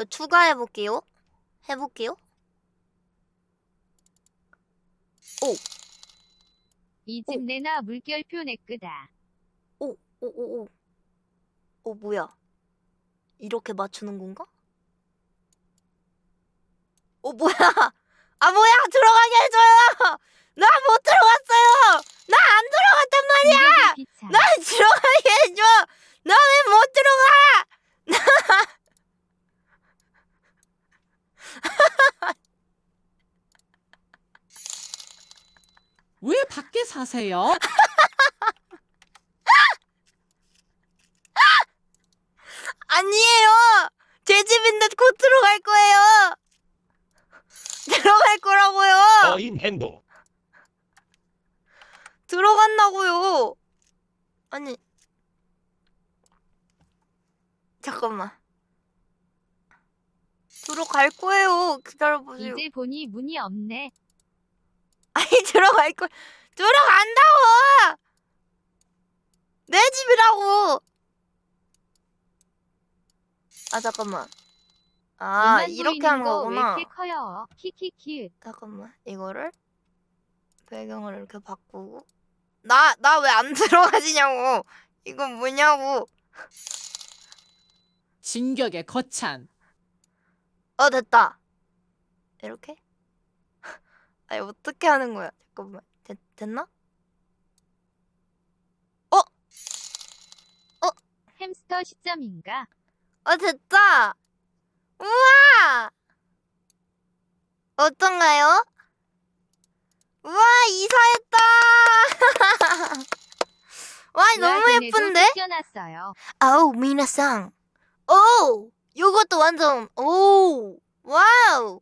저 추가해볼게요. 해볼게요. 이집 내나 물결표 내끄다. 오, 오, 오, 오. 어, 뭐야? 이렇게 맞추는 건가? 어, 뭐야? 아, 뭐야? 들어가게 해줘요! 나 못 들어갔어요! 나 안 들어갔단 말이야! 공격의 비참. 나 들어가게 해줘! 나 왜 못 들어가! 왜 밖에 사세요? 아니에요! 제 집인데 곧 들어갈 거예요! 들어갈 거라고요! 어인 행동. 들어간다고요. 아니 잠깐만. 들어갈 거예요. 기다려보세요. 이제 보니 문이 없네. 아니 들어갈 거 들어간다고. 내 집이라고. 아 잠깐만. 아 이렇게 하는 거 거구나. 왜 이렇게 커요? 키키키. 잠깐만 이거를 배경을 이렇게 바꾸고 나 나 왜 안 들어가지냐고 이건 뭐냐고 진격의 거찬. 어 됐다 이렇게 아니 어떻게 하는 거야? 잠깐만. 됐, 됐나? 햄스터 시점인가? 어 됐다. 우와! 어떤가요? 우와 이사했다. 와 너무 예쁜데? 쫓겨났어요. 아우 미나상. 오! 요것도 완전 오! 와우